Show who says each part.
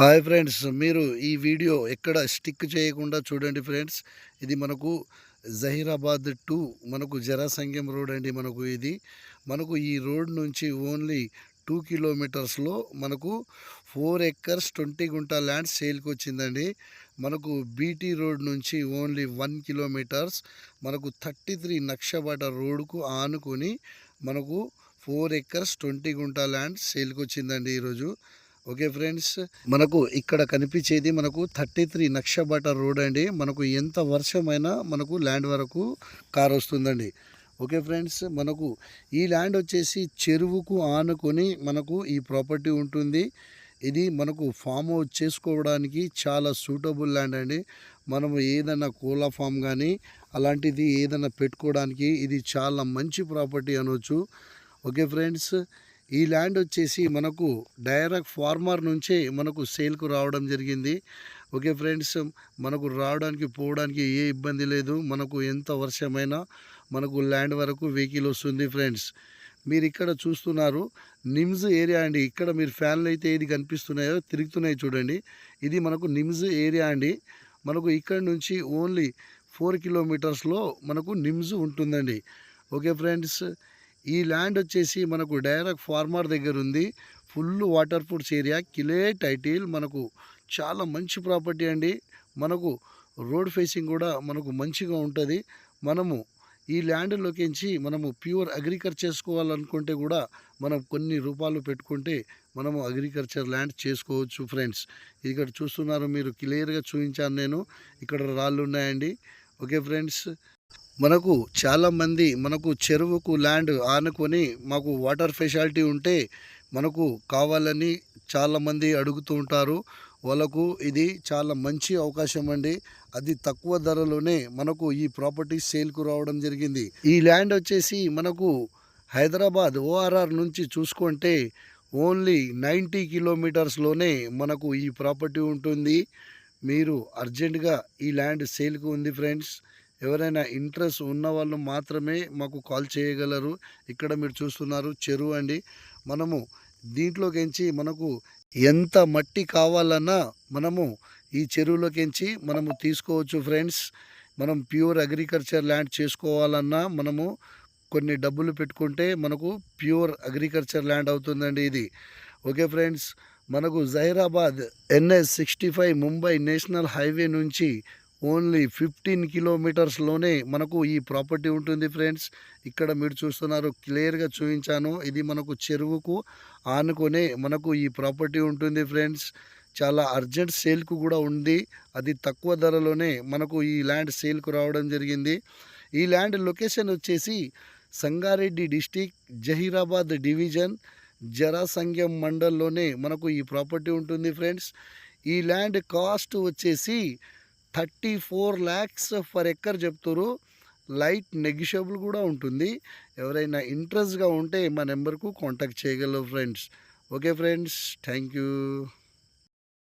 Speaker 1: Hi friends మీరు ఈ video ఎక్కడ స్టిక్ చేయకుండా చూడండి ఫ్రెండ్స్. ఇది మనకు జహీరాబాద్ టు మనకు జరాసంగ్యం రోడ్ అండి మనకు ఇది. మనకు ఈ రోడ్ నుంచి ఓన్లీ టూ కిలోమీటర్స్లో మనకు ఫోర్ ఎక్కర్స్ ట్వంటీ గుంట ల్యాండ్ సేల్కి వచ్చిందండి. మనకు బీటీ రోడ్ నుంచి ఓన్లీ వన్ కిలోమీటర్స్ మనకు థర్టీ త్రీ నక్షబాట రోడ్కు ఆనుకొని మనకు ఫోర్ ఎక్కర్స్ ట్వంటీ గుంట ల్యాండ్ సేల్కి వచ్చిందండి ఈరోజు. ఓకే ఫ్రెండ్స్ మనకు ఇక్కడ కనిపించేది మనకు థర్టీ త్రీ నక్షబాట రోడ్ అండి. మనకు ఎంత వర్షమైనా మనకు ల్యాండ్ వరకు కార్ వస్తుందండి. ఓకే ఫ్రెండ్స్ మనకు ఈ ల్యాండ్ వచ్చేసి చెరువుకు ఆనుకొని మనకు ఈ ప్రాపర్టీ ఉంటుంది. ఇది మనకు ఫామ్ హౌస్ చేసుకోవడానికి చాలా సూటబుల్ ల్యాండ్ అండి. మనము ఏదైనా కోలా ఫామ్ కానీ అలాంటిది ఏదైనా పెట్టుకోవడానికి ఇది చాలా మంచి ప్రాపర్టీ అనవచ్చు ఓకే ఫ్రెండ్స్ ఈ ల్యాండ్ వచ్చేసి మనకు డైరెక్ట్ ఫార్మర్ నుంచే మనకు సేల్కు రావడం జరిగింది. ఓకే ఫ్రెండ్స్ మనకు రావడానికి పోవడానికి ఏ ఇబ్బంది లేదు. మనకు ఎంత వర్షమైనా మనకు ల్యాండ్ వరకు వెహికల్ వస్తుంది ఫ్రెండ్స్. మీరు ఇక్కడ చూస్తున్నారు నిమ్స్ ఏరియా అండి. ఇక్కడ మీరు ఫ్యాన్లు అయితే ఏది కనిపిస్తున్నాయో తిరుగుతున్నాయి చూడండి. ఇది మనకు నిమ్స్ ఏరియా అండి. మనకు ఇక్కడ నుంచి ఓన్లీ ఫోర్ కిలోమీటర్స్లో మనకు నిమ్స్ ఉంటుందండి. ఓకే ఫ్రెండ్స్ ఈ ల్యాండ్ వచ్చేసి మనకు డైరెక్ట్ ఫార్మర్ దగ్గర ఉంది full water proofs area. Clear title మనకు చాలా మంచి ప్రాపర్టీ అండి. మనకు రోడ్ ఫేసింగ్ కూడా మనకు మంచిగా ఉంటుంది. మనము ఈ ల్యాండ్లోకించి మనము ప్యూర్ అగ్రికల్చర్ చేసుకోవాలనుకుంటే కూడా మనం కొన్ని రూపాయలు పెట్టుకుంటే మనము అగ్రికల్చర్ ల్యాండ్ చేసుకోవచ్చు ఫ్రెండ్స్. ఇక్కడ చూస్తున్నారు మీరు క్లియర్గా చూపించాను నేను. ఇక్కడ రాళ్ళు ఉన్నాయండి. Okay friends. మనకు చాలామంది మనకు చెరువుకు ల్యాండ్ ఆనుకొని మాకు వాటర్ ఫెసిలిటీ ఉంటే మనకు కావాలని చాలామంది అడుగుతూ ఉంటారు. వాళ్ళకు ఇది చాలా మంచి అవకాశం అండి. అది తక్కువ ధరలోనే మనకు ఈ ప్రాపర్టీ సేల్కు రావడం జరిగింది. ఈ ల్యాండ్ వచ్చేసి మనకు హైదరాబాద్ ఓఆర్ఆర్ నుంచి చూసుకుంటే ఓన్లీ నైంటీ కిలోమీటర్స్లోనే మనకు ఈ ప్రాపర్టీ ఉంటుంది. మీరు అర్జెంటుగా ఈ ల్యాండ్ సేల్కు ఉంది ఫ్రెండ్స్. ఎవరైనా ఇంట్రెస్ట్ ఉన్న వాళ్ళు మాత్రమే మాకు కాల్ చేయగలరు. ఇక్కడ మీరు చూస్తున్నారు చెరువు అండి. మనము దీంట్లోకించి మనకు ఎంత మట్టి కావాలన్నా మనము ఈ చెరువులోకించి మనము తీసుకోవచ్చు ఫ్రెండ్స్. మనం ప్యూర్ అగ్రికల్చర్ ల్యాండ్ చేసుకోవాలన్నా మనము కొన్ని డబ్బులు పెట్టుకుంటే మనకు ప్యూర్ అగ్రికల్చర్ ల్యాండ్ అవుతుందండి ఇది. ఓకే ఫ్రెండ్స్ మనకు Zaheerabad NH sixty five Mumbai national highway నుంచి ఓన్లీ ఫిఫ్టీన్ కిలోమీటర్స్లోనే మనకు ఈ ప్రాపర్టీ ఉంటుంది ఫ్రెండ్స్. ఇక్కడ మీరు చూస్తున్నారు క్లియర్గా చూపించాను. ఇది మనకు చెరువుకు ఆనుకొనే మనకు ఈ ప్రాపర్టీ ఉంటుంది ఫ్రెండ్స్. చాలా అర్జెంట్ సేల్కు కూడా ఉంది. అది తక్కువ ధరలోనే మనకు ఈ ల్యాండ్ సేల్కు రావడం జరిగింది. ఈ ల్యాండ్ లొకేషన్ వచ్చేసి సంగారెడ్డి డిస్టిక్ జహీరాబాద్ డివిజన్ జరాసంగ్యం మండల్లోనే మనకు ఈ ప్రాపర్టీ ఉంటుంది ఫ్రెండ్స్. ఈ ల్యాండ్ కాస్ట్ వచ్చేసి thirty four lakhs per acre చెప్తారు లైట్ నెగిషియబుల్ కూడా ఉంటుంది. ఎవరైనా ఇంట్రెస్ట్గా ఉంటే మా నెంబర్కు కాంటాక్ట్ చేయగలరు friends. Okay friends thank you